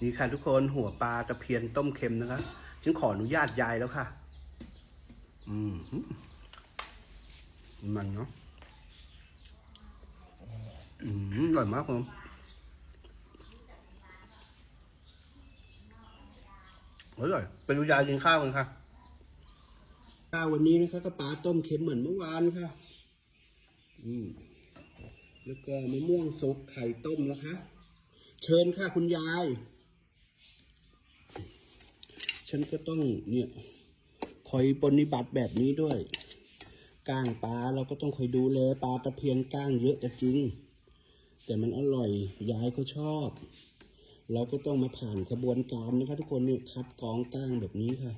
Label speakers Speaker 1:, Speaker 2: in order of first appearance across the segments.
Speaker 1: นี่ค่ะทุกคนหัวปลาตะเพียนต้มเค็มนะคะฉันขออนุญาตยายแล้วค่ะ อืมมันเนาะอืมอร่อยมากผมอร่อยไปดูยายกินข้าวกันค่ะข้าววันนี้นะคะก็ปลาต้มเค็มเหมือนเมื่อวานค่ะ อืมแล้วก็มะม่วงสุกไข่ต้มนะคะ เชิญค่ะคุณยาย ฉันก็ต้องเนี่ยคอยปฏิบัติแบบนี้ด้วยก้างปลาเราก็ต้องคอยดูแลปลาตะเพียนก้างเยอะแต่จริง แต่มันอร่อยยายเขาชอบ เราก็ต้องมาผ่านกระบวนการนะคะทุกคนนี่คัดกรองก้างแบบนี้ค่ะ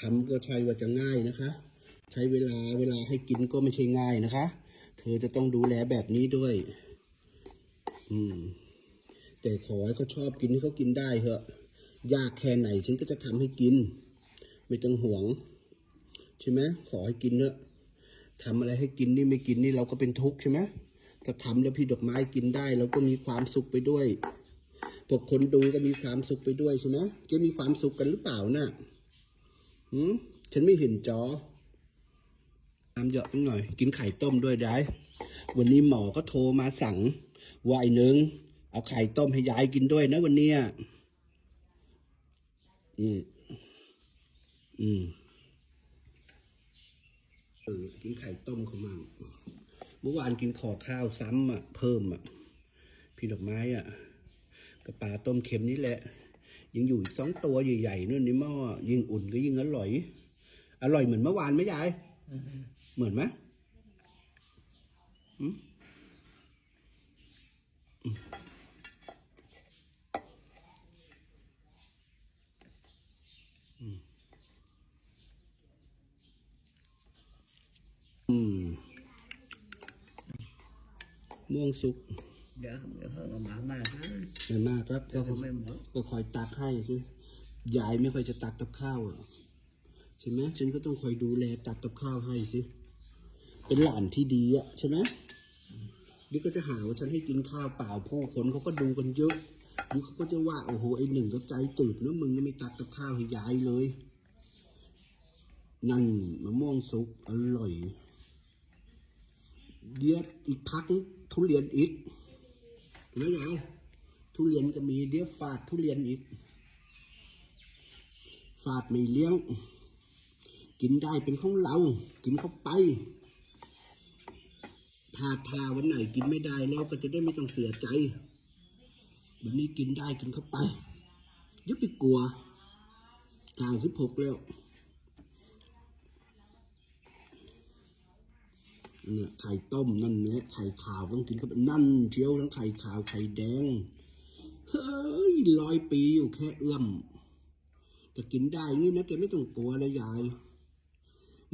Speaker 1: ทำก็ใช่ว่าจะง่ายนะคะ ใช้เวลาเวลาให้กินก็ไม่ใช่ง่ายนะคะ เธอจะต้องดูแลแบบนี้ด้วย อืม แต่ขอให้เขาชอบกินให้เขากินได้เถอะ ยากแค่ไหนฉันก็จะทำให้กิน ไม่ต้องห่วง ใช่ไหมขอให้กินเถอะทำอะไรให้กินนี่ไม่กินนี่เราก็เป็นทุกข์ใช่ไหมถ้าทำแล้วพี่ดอกไม้กินได้เราก็มีความสุขไปด้วยพวกคนดูก็มีความสุขไปด้วยใช่ไหมแกมีความสุขกันหรือเปล่านะ่ะหืมฉันไม่เห็นจอน้ำเยอะนิดหน่อย กินไข่ต้มด้วยได้ วันนี้หมอก็โทรมาสั่งว่าไอ้หนึ่งเอาไข่ต้มให้ยายกินด้วยนะวันเนี้ย อืมอืมเออกินไข่ต้มเขามั่งเมื่อวานกินขอข้าวซ้ำอะ เพิ่มอะ พี่ดอกไม้อะกับปลาต้มเค็มนี่แหละ ยังอยู่สองตัวใหญ่ๆนู่นในหม้อยิ่งอุ่นก็ยิ่งอร่อย อร่อยเหมือนเมื่อวานไหมยาย เหมือนไหมอืม ม่วงสุก
Speaker 2: เดี๋ยวเดี๋ยวเพิ่งเอามามาฮะ
Speaker 1: เห็นมากครับก็
Speaker 2: จะไม่หมด
Speaker 1: ก็คอยตักให้สิยายไม่ค่อยจะตักกับข้าวอะใช่ไหมฉันก็ต้องคอยดูแลตักกับข้าวให้สิเป็นหลานที่ดีอะใช่ไหมเดี๋ยวก็จะหาว่าฉันให้กินข้าวเปล่าผู้คนเขาก็ดูกันเยอะเดี๋ยวเขาก็จะว่าโอ้โหไอ้หนึ่งก็ใจจืดนะมึงไม่ตักกับข้าวให้ยายเลยนั่นมะม่วงสุกอร่อย เดี๋ยวอีกพักทุเรียนอีกนะยายทุเรียนก็มีเดี๋ยวฝาดทุเรียนอีก ฝาดไม่เลี้ยง กินได้เป็นของเรา กินเข้าไปถ้าทาวันไหนกินไม่ได้แล้วก็จะได้ไม่ต้องเสียใจ วันนี้กินได้กินเข้าไปอยับไปกลัวกลางสิบหกแล้ว เนี่ยไข่ต้มนั่นเนี่ยไข่ขาวต้องกินเข้าไปนั่นเชียวทั้งไข่ขาวไข่แดง เฮ้ยร้อยปีอยู่แค่เอื้อมจะกินได้งี้นะแกไม่ต้องกลัวเลยยาย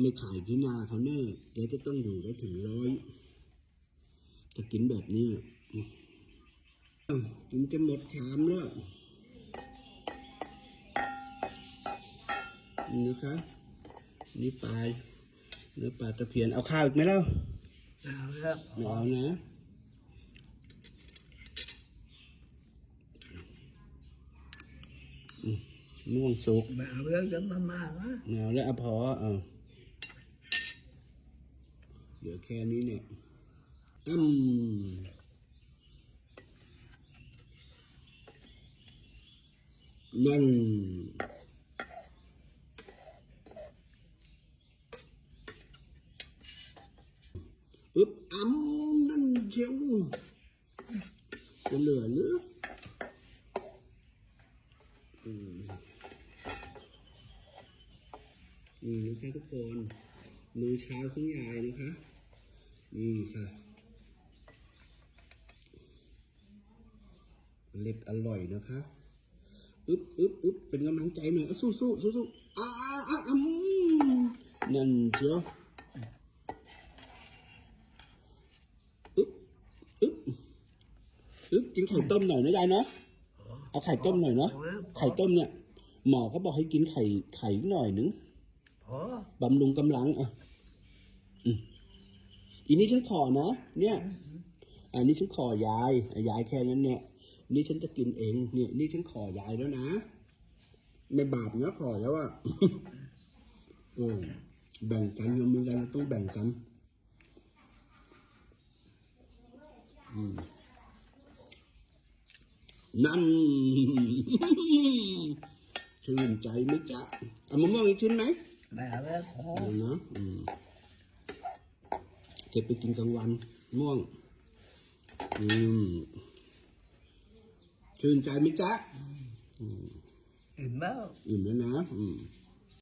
Speaker 1: ไม่ขายที่นาเขาแน่แกจะต้องอยู่ได้ถึงร้อยจะกินแบบนี้กินจะหมดชามแล้วนี่นะคะนี่ป ลายเนื้อปลาตะเพียนเอาข้าวอีกไหมเล่า
Speaker 2: เอาแล้ว
Speaker 1: ไม่เอานะอืมม่วงสุก
Speaker 2: ไม่เอาแล้วจะมามาวะ
Speaker 1: ไม่เอาแล้วอะพอเอาเหลือแค่นี้เนี่ยอืมนั่นอึบอ้ำนั่น เชียวจะเหลือหรืออืมนี่นะคะทุกคนมื้อเช้าของยายนะคะ นี่ค่ะเล็ดอร่อยนะคะอึ๊บอึ๊บอึ๊บเป็นกำลังใจหน่อยสู้สู้สู้สู้อ้าอ้าอ้าอ้ำนั่นเชียวอึบอึบ อึบกินไข่ต้มหน่อยนะยายเนาะเอาไข่ต้มหน่อยเนาะ
Speaker 2: เอาแล้ว
Speaker 1: ไข่ต้มเนี่ยหมอเขาบอกให้กินไข่ไข่หน่อยหนึง
Speaker 2: พอบำ
Speaker 1: รุงกำลังอะอืมอีนี้ฉันขอนะเนี่ย อันนี้ฉันขอยายยายแค่นั้นเนี่ยนี่ฉันจะกินเองเนี่ยนี่ฉันขอยายแล้วนะไม่บาปนะขอแล้วอะโอ้แบ่งกันเรามีกันเราต้องแบ่งกัน อืม นั่นชื่นใจไหมจ๊ะเอามะม่วงอีกชิ้นไหม
Speaker 2: ไม่เอาแล้วพอ
Speaker 1: เอานะอืมเก็บไปกินกลางวันม่วง อืมชื่นใจไหมจ๊ะ
Speaker 2: อิ่มแล้ว
Speaker 1: อิ่มแล้วนะ อืม